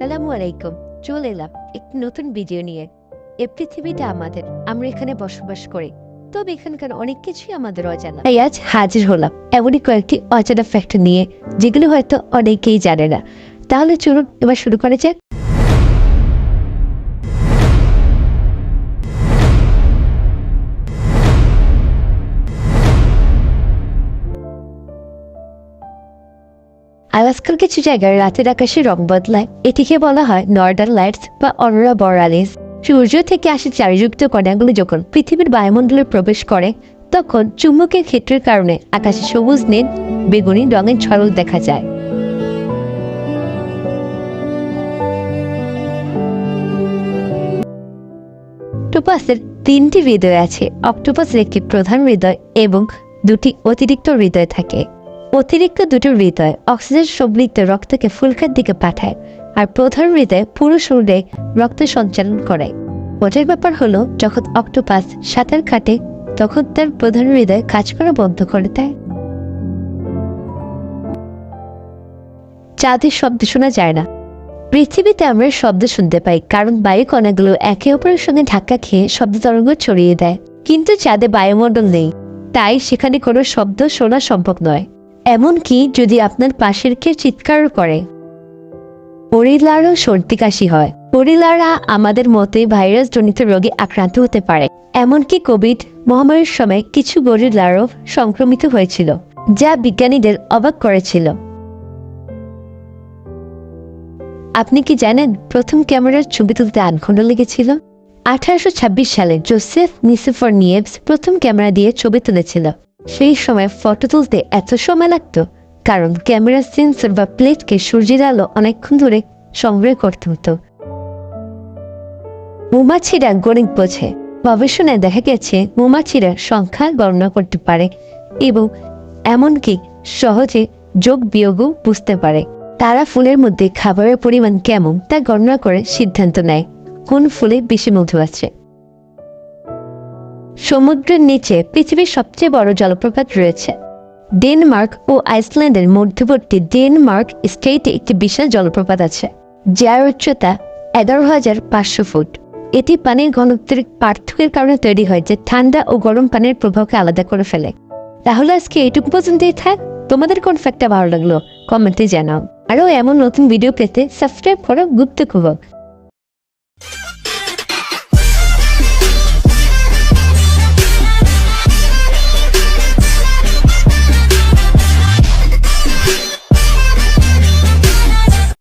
সালামু আলাইকুম, চলে এলাম একটি নতুন ভিডিও নিয়ে। এ পৃথিবীটা আমাদের, আমরা এখানে বসবাস করি। তবে এখানকার অনেক কিছুই আমাদের অজানা। তাই আজ হাজির হলাম এমনই কয়েকটি অজানা ফ্যাক্ট নিয়ে, যেগুলো হয়তো অনেকেই জানে না। তাহলে চলুন এবার শুরু করা যাক। আজকাল কিছু জায়গায় রাতের আকাশে রং বদলায়। এটিকে বলা হয় নর্দার্ন লাইটস বা অরোরা বরালিস সূর্য থেকে আসে চারিযুক্ত কণাগুলো যখন পৃথিবীর বায়ুমণ্ডলে প্রবেশ করে, তখন চুম্বকের ক্ষেত্রের কারণে আকাশে সবুজ, নীল, বেগুনি রঙের ঝলক দেখা যায়। অক্টোপাসের তিনটি হৃদয় আছে। অক্টোপাসের একটি প্রধান হৃদয় এবং দুটি অতিরিক্ত হৃদয় থাকে। অতিরিক্ত দুটো হৃদয় অক্সিজেন সমৃদ্ধ রক্তকে ফুলকার দিকে পাঠায় আর প্রধান হৃদয় পুরো শরীরে রক্ত সঞ্চালন করে। মজার ব্যাপার হলো, যখন অক্টোপাস সাঁতার কাটে, তখন তার প্রধান হৃদয় কাজ করা বন্ধ করে দেয়। চাঁদের শব্দ শোনা যায় না। পৃথিবীতে আমরা শব্দ শুনতে পাই, কারণ বায়ু কণাগুলো একে অপরের সঙ্গে ধাক্কা খেয়ে শব্দ তরঙ্গ ছড়িয়ে দেয়। কিন্তু চাঁদে বায়ুমণ্ডল নেই, তাই সেখানে কোনো শব্দ শোনা সম্ভব নয়। এমনকি যদি আপনার পাশের কেউ চিৎকার করে। পরিলারও সর্দি কাশি হয়। পরিলারা আমাদের মতে ভাইরাস জনিত রোগে আক্রান্ত হতে পারে। এমনকি কোভিড মহামারীর সময় কিছু গরিলারও সংক্রমিত হয়েছিল, যা বিজ্ঞানীদের অবাক করেছিল। আপনি কি জানেন প্রথম ক্যামেরার ছবি তুলতে আট ঘণ্টা লেগেছিল? আঠারোশো ছাব্বিশ সালে জোসেফ নিসেফর নিয়েভস প্রথম ক্যামেরা দিয়ে ছবি তুলেছিল। সেই সময় ফটো তুলতে এত সময় লাগতো, কারণ ক্যামেরার সেন্সর বা প্লেটকে সূর্যের আলো অনেকক্ষণ ধরে সংগ্রহ করতে হতো। মৌমাছিরা গণিত বোঝে, গবেষণায় দেখা গেছে মৌমাছিরা সংখ্যা গণনা করতে পারে এবং এমনকি সহজে যোগ বিয়োগও বুঝতে পারে। তারা ফুলের মধ্যে খাবারের পরিমাণ কেমন তা গণনা করে সিদ্ধান্ত নেয়, কোন ফুলে বেশি মধু আছে। সমুদ্রের নিচে পৃথিবীর সবচেয়ে বড় জলপ্রপাত রয়েছে। ডেনমার্ক ও আইসল্যান্ডের মধ্যবর্তী ডেনমার্ক স্টেটে একটি বিশাল জলপ্রপাত আছে, যার উচ্চতা এগারো হাজার পাঁচশো ফুট। এটি পানির ঘনত্বের পার্থক্যের কারণে তৈরি হয় যে ঠান্ডা ও গরম পানির প্রভাবকে আলাদা করে ফেলে। তাহলে আজকে এইটুকু পর্যন্তই থাক। তোমাদের কোন ফ্যাক্টটা ভালো লাগল, কমেন্টে জানাও। আরও এমন নতুন ভিডিও পেতে সাবস্ক্রাইব করো, গুপ্ত খুবক